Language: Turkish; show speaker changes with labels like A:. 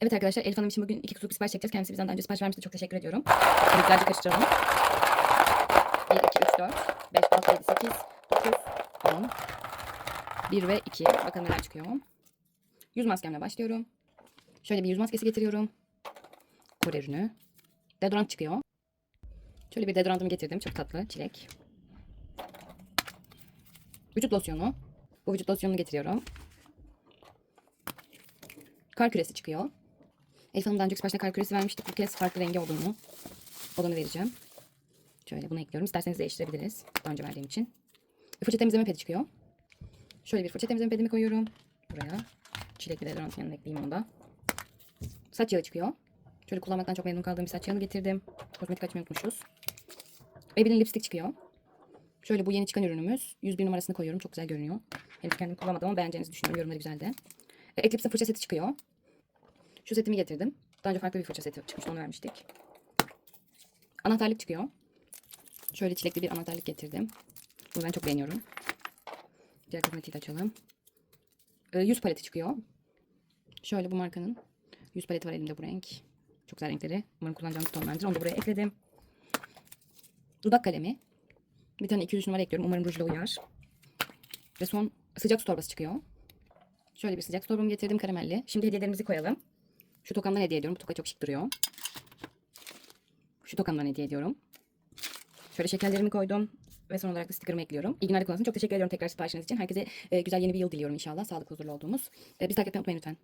A: Evet arkadaşlar Elif Hanım için bugün iki kutu sipariş çekeceğiz. Kendisi bizden daha önce sipariş vermişti. Çok teşekkür ediyorum. Güzelce karıştıralım. 1, 2, 3, 4, 5, 6, 7, 8, 9, 10, 1 ve 2. Bakalım neler çıkıyor. Yüz maskemle başlıyorum. Şöyle bir yüz maskesi getiriyorum. Kore ürünü. Deodorant çıkıyor. Şöyle bir deodorantımı getirdim. Çok tatlı. Çilek. Vücut losyonu. Bu vücut losyonunu getiriyorum. Kar küresi çıkıyor. Elif Hanım daha önceki siparişte kar küresi vermiştik. Bu kez farklı rengi olduğunu olanı vereceğim. Şöyle bunu ekliyorum. İsterseniz değiştirebiliriz. Daha önce verdiğim için. Fırça temizleme pedi çıkıyor. Şöyle bir fırça temizleme pedimi koyuyorum. Buraya. Çilekli deodorantın yanına ekleyeyim onu da. Saç yağı çıkıyor. Şöyle kullanmaktan çok memnun kaldığım bir saç yağını getirdim. Kozmetik açmayı unutmuşuz. Maybelline lipstick çıkıyor. Şöyle bu yeni çıkan ürünümüz. 101 numarasını koyuyorum. Çok güzel görünüyor. Henüz kendim kullanmadım ama beğeneceğinizi düşünüyorum. Yorumları güzel de. E, Eclipse'in fırça seti çıkıyor. Şu setimi getirdim. Daha önce farklı bir fırça seti çıkmıştı. Onu vermiştik. Anahtarlık çıkıyor. Şöyle çilekli bir anahtarlık getirdim. Bunu ben çok beğeniyorum. Diğer kozmetiği de açalım. E, yüz paleti çıkıyor. Şöyle bu markanın yüz paleti var elimde bu renk. Çok güzel renkleri. Umarım kullanacağım tonlardır. Onu da buraya ekledim. Dudak kalemi. Bir tane 203 numara ekliyorum. Umarım rujla uyar. Ve son sıcak su torbası çıkıyor. Şöyle bir sıcak su torbamı getirdim karamelli. Şimdi hediyelerimizi koyalım. Şu tokamdan hediye ediyorum. Bu toka çok şık duruyor. Şu tokamdan hediye ediyorum. Şöyle şekerlerimi koydum. Ve son olarak da sticker'ımı ekliyorum. İyi günler kullansın. Çok teşekkür ediyorum tekrar siparişiniz için. Herkese e, güzel yeni bir yıl diliyorum inşallah. Sağlıklı huzurlu olduğumuz. E, bizi takip etmeyi unutmayın lütfen.